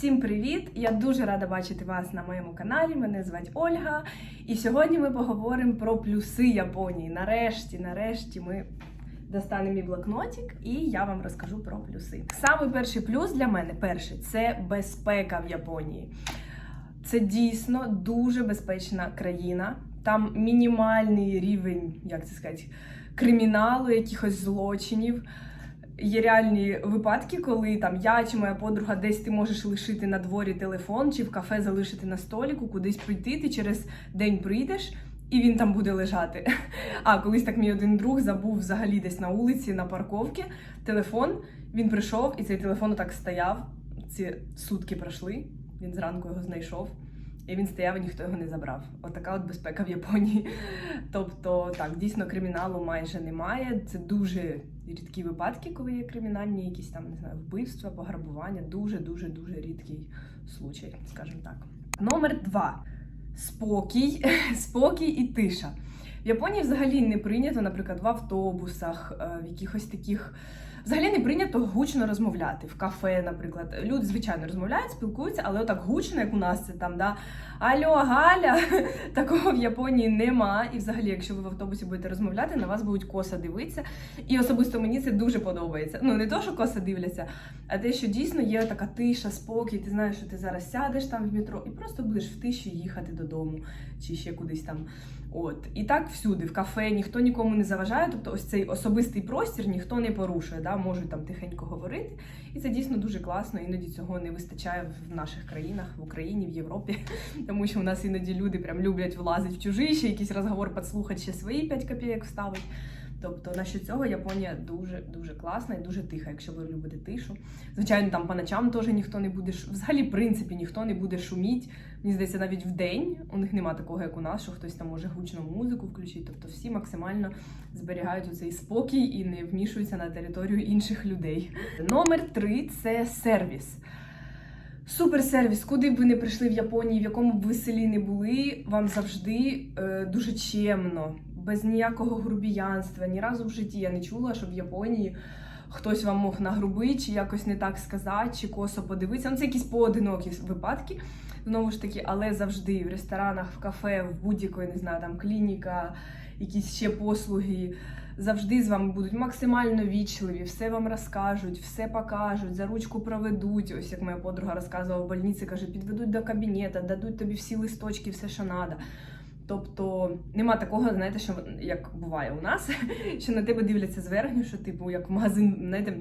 Всім привіт! Я дуже рада бачити вас на моєму каналі. Мене звати Ольга. І сьогодні ми поговоримо про плюси Японії. Нарешті, нарешті, ми достанемо мій блокнотик і я вам розкажу про плюси. Самий перший плюс для мене перший це безпека в Японії. Це дійсно дуже безпечна країна. Там мінімальний рівень, як це сказати, криміналу, якихось злочинів. Є реальні випадки, коли там я чи моя подруга десь ти можеш лишити на дворі телефон, чи в кафе залишити на століку, кудись прийти, ти через день прийдеш. І він там буде лежати. А колись так мій один друг забув взагалі десь на вулиці, на парковці телефон. Він прийшов, і цей телефон так стояв. Ці сутки пройшли. Він зранку його знайшов. І він стояв, і ніхто його не забрав. Отака от безпека в Японії. Тобто, так, дійсно, криміналу майже немає. Це дуже рідкі випадки, коли є кримінальні, якісь там не знаю, вбивства, пограбування. Дуже, дуже, дуже рідкий случай, скажімо так. Номер два спокій, спокій і тиша. В Японії взагалі не прийнято, наприклад, в автобусах, е, в якихось таких. Взагалі не прийнято гучно розмовляти в кафе, наприклад. Люди, звичайно, розмовляють, спілкуються, але отак гучно, як у нас це там, да Альо, Галя, такого в Японії нема. І взагалі, якщо ви в автобусі будете розмовляти, на вас будуть коса дивитися. І особисто мені це дуже подобається. Ну не то, що коса дивляться, а те, що дійсно є така тиша, спокій. Ти знаєш, що ти зараз сядеш там в метро і просто будеш в тиші їхати додому чи ще кудись там. От і так всюди, в кафе ніхто нікому не заважає. Тобто, ось цей особистий простір ніхто не порушує, да, можуть там тихенько говорити. І це дійсно дуже класно. Іноді цього не вистачає в наших країнах, в Україні, в Європі. Тому що у нас іноді люди прям люблять влазити в чужий, ще якийсь розговор підслухати, ще свої 5 копійок вставить. Тобто, на що цього Японія дуже дуже класна і дуже тиха, якщо ви любите тишу. Звичайно, там по ночам теж ніхто не буде взагалі, в принципі, ніхто не буде шуміть. Мені здається, навіть в день у них нема такого, як у нас, що хтось там може гучну музику включити. Тобто всі максимально зберігають у цей спокій і не вмішуються на територію інших людей. Номер три це сервіс. Суперсервіс, куди б ви не прийшли в Японії, в якому б ви селі не були, вам завжди е, дуже чемно, без ніякого грубіянства. Ні разу в житті я не чула, що в Японії хтось вам мог нагрубити, чи якось не так сказати, чи косо подивитися. Ну, це якісь поодинокі випадки, знову ж таки, але завжди в ресторанах, в кафе, в будь-якої, не знаю, там клініка, якісь ще послуги. Завжди з вами будуть максимально вічливі, все вам розкажуть, все покажуть, за ручку проведуть. Ось як моя подруга розказувала в больниці, каже, підведуть до кабінету, дадуть тобі всі листочки, все, що треба. Тобто нема такого, знаєте, що як буває у нас, що на тебе дивляться зверхню, що типу як в магазин, знаєте,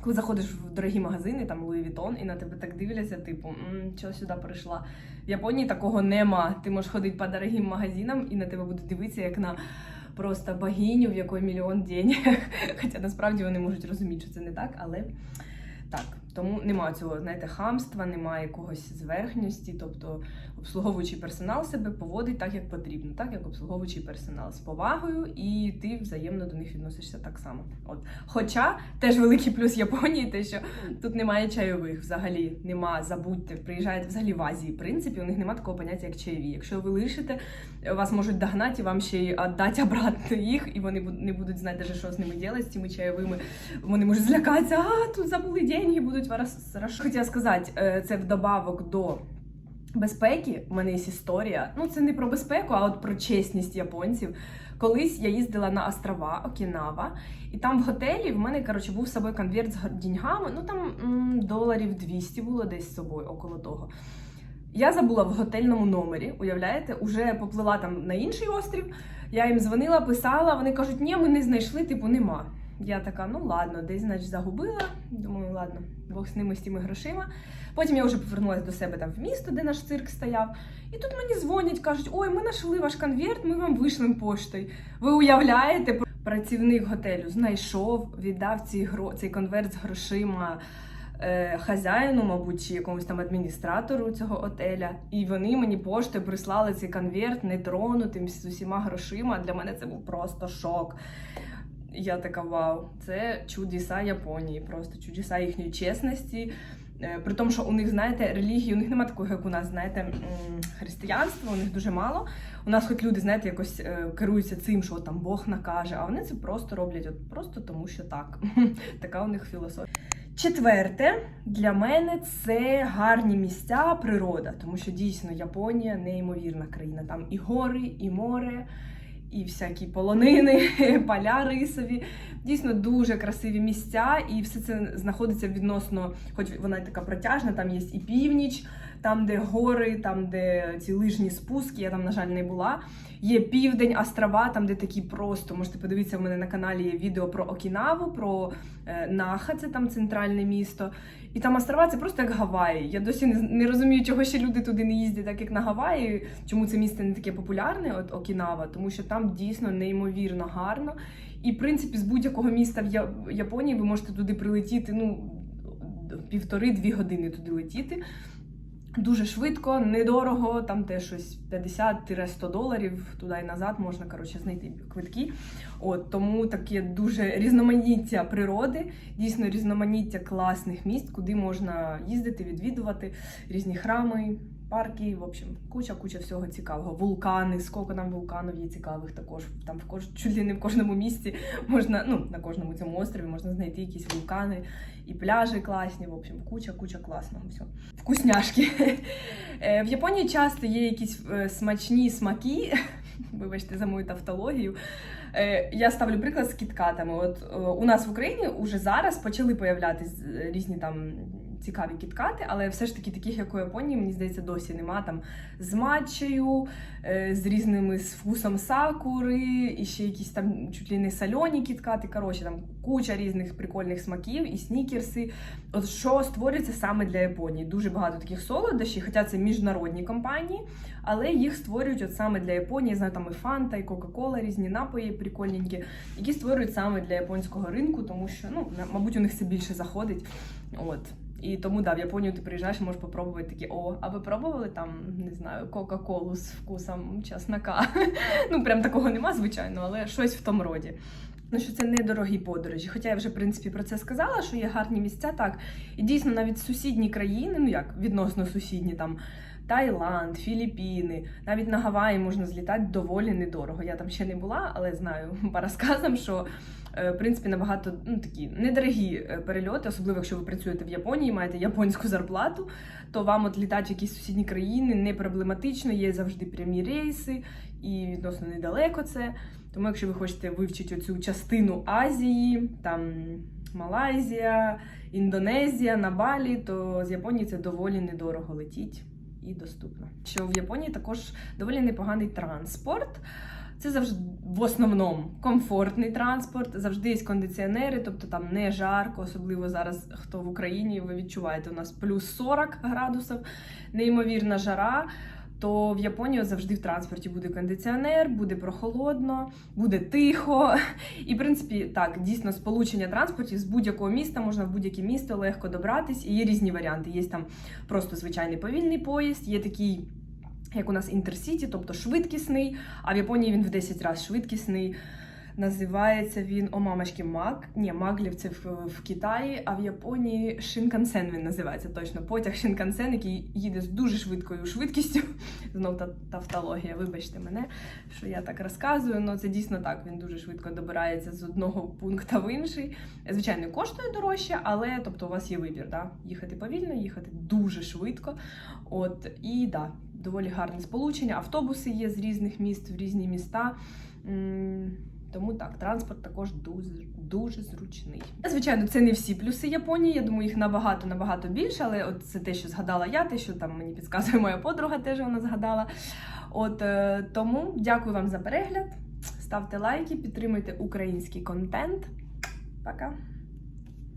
коли заходиш в дорогі магазини, там Louis Vuitton, і на тебе так дивляться, типу, «М, чого сюди прийшла. В Японії такого нема. Ти можеш ходити по дорогим магазинам, і на тебе будуть дивитися як на просто богиню, в якої мільйон денег. Хоча насправді вони можуть розуміти, що це не так, але так. Тому немає цього, знаєте, хамства, немає якогось зверхності, тобто обслуговуючий персонал себе поводить так, як потрібно, так як обслуговуючий персонал з повагою, і ти взаємно до них відносишся так само. От. Хоча теж великий плюс Японії, те, що тут немає чайових, взагалі нема, забудьте, приїжджаєте взагалі в Азії. В принципі, у них немає такого поняття, як чайові. Якщо ви лишите, вас можуть догнати і вам ще й віддати обратно їх, і вони не будуть знати, що з ними робити, з цими чайовими. Вони можуть злякатися, а тут забули деньги, будуть вас хорошо. Хотіла сказати, е, це вдобавок до безпеки. У мене є історія. Ну, це не про безпеку, а от про чесність японців. Колись я їздила на острова Окінава, і там в готелі в мене коротше був з собою конверт з деньгами. Ну там доларів 200 було десь з собою, около того. Я забула в готельному номері, уявляєте, уже поплила там на інший острів. Я їм дзвонила, писала. Вони кажуть, ні, ми не знайшли, типу, нема. Я така, ну ладно, десь, значить, загубила. Думаю, ладно, Бог з ними з тими грошима. Потім я вже повернулася до себе там в місто, де наш цирк стояв. І тут мені дзвонять, кажуть, ой, ми знайшли ваш конверт, ми вам вийшли поштою. Ви уявляєте, працівник готелю знайшов, віддав ці гро... цей конверт з грошима е, мабуть, чи якомусь там адміністратору цього отеля. І вони мені поштою прислали цей конверт нетронутим з усіма грошима. Для мене це був просто шок. Я така вау, це чудеса Японії, просто чудеса їхньої чесності. Е, При тому, що у них, знаєте, релігії, у них немає такого, як у нас, знаєте, м, християнства, у них дуже мало. У нас хоч люди, знаєте, якось е, керуються цим, що там Бог накаже, а вони це просто роблять, от просто тому, що так. така у них філософія. Четверте, для мене це гарні місця, природа, тому що дійсно Японія неймовірна країна. Там і гори, і море, і всякі полонини, поля рисові. Дійсно дуже красиві місця, і все це знаходиться відносно, хоч вона така протяжна, там є і північ, там, де гори, там, де ці лижні спуски, я там, на жаль, не була. Є південь, острова, там, де такі просто можете подивитися, в мене на каналі є відео про Окінаву, про е, Наха, це там центральне місто. І там острова це просто як Гаваї. Я досі не, розумію, чого ще люди туди не їздять, так як на Гаваї. Чому це місце не таке популярне, от Окінава, тому що там дійсно неймовірно гарно. І, в принципі, з будь-якого міста в Японії ви можете туди прилетіти, ну, півтори-дві години туди летіти. Дуже швидко, недорого, там де щось 50-100 доларів туди і назад можна коротше, знайти квитки. От тому таке дуже різноманіття природи, дійсно різноманіття класних місць, куди можна їздити, відвідувати різні храми, парки. В общем, куча, куча всього цікавого. Вулкани, скільки нам вулканів є цікавих також. Там в кож... чуть ли не в кожному місці можна, ну на кожному цьому острові можна знайти якісь вулкани і пляжі класні. В общем, куча, куча класного всього. Вкусняшки. Е, В Японії часто є якісь е, смачні смаки. Вибачте за мою тавтологію. Е, Я ставлю приклад з кіткатами. От у нас в Україні уже зараз почали появлятись е, різні там цікаві кіткати, але все ж таки таких, як у Японії, мені здається, досі нема там з матчею, е, з різними з вкусом сакури, і ще якісь там чуть ли не сальоні кіткати. Коротше, там куча різних прикольних смаків і снікерси. От що створюється саме для Японії. Дуже багато таких солодощів, хоча це міжнародні компанії, але їх створюють от саме для Японії. Я знаю, там і Фанта, і Кока-Кола, різні напої прикольненькі, які створюють саме для японського ринку, тому що ну, мабуть, у них це більше заходить. От. І тому да, в Японію ти приїжджаєш можеш попробувати такі, о, а ви пробували там, не знаю, Кока-Колу з вкусом чеснока? ну, прям такого нема, звичайно, але щось в тому роді. Ну, що це недорогі подорожі. Хоча я вже, в принципі, про це сказала, що є гарні місця, так. І дійсно, навіть сусідні країни, ну як відносно сусідні, там Таїланд, Філіппіни, навіть на Гаваї можна злітати доволі недорого. Я там ще не була, але знаю по розказам, що в принципі набагато ну, такі недорогі е, перельоти, особливо якщо ви працюєте в Японії, маєте японську зарплату, то вам от літати в якісь сусідні країни не проблематично, є завжди прямі рейси, і відносно недалеко це. Тому, якщо ви хочете вивчити оцю частину Азії, там Малайзія, Індонезія, на Балі, то з Японії це доволі недорого летіть і доступно. Що в Японії також доволі непоганий транспорт. Це завжди в основному комфортний транспорт, завжди є кондиціонери, тобто там не жарко, особливо зараз, хто в Україні, ви відчуваєте, у нас плюс 40 градусів, неймовірна жара. То в Японії завжди в транспорті буде кондиціонер, буде прохолодно, буде тихо. І, в принципі, так, дійсно, сполучення транспортів з будь-якого міста можна в будь-яке місто легко добратись. І є різні варіанти. Є там просто звичайний повільний поїзд, є такий, як у нас інтерсіті, тобто швидкісний, а в Японії він в 10 разів швидкісний. Називається він о мамочки Мак. Ні, Маглів це в, в Китаї, а в Японії Шинкансен він називається точно. Потяг Шинкансен, який їде з дуже швидкою швидкістю. Знов та тавтологія, вибачте мене, що я так розказую. але це дійсно так. Він дуже швидко добирається з одного пункту в інший. Звичайно, коштує дорожче, але тобто у вас є вибір. Да? Їхати повільно, їхати дуже швидко. От і да, доволі гарне сполучення. Автобуси є з різних міст в різні міста. Тому так, транспорт також дуже, дуже зручний. Звичайно, це не всі плюси Японії. Я думаю, їх набагато набагато більше, але от це те, що згадала я, те, що там мені підказує моя подруга, теж вона згадала. От е, тому дякую вам за перегляд. Ставте лайки, підтримуйте український контент. Пока!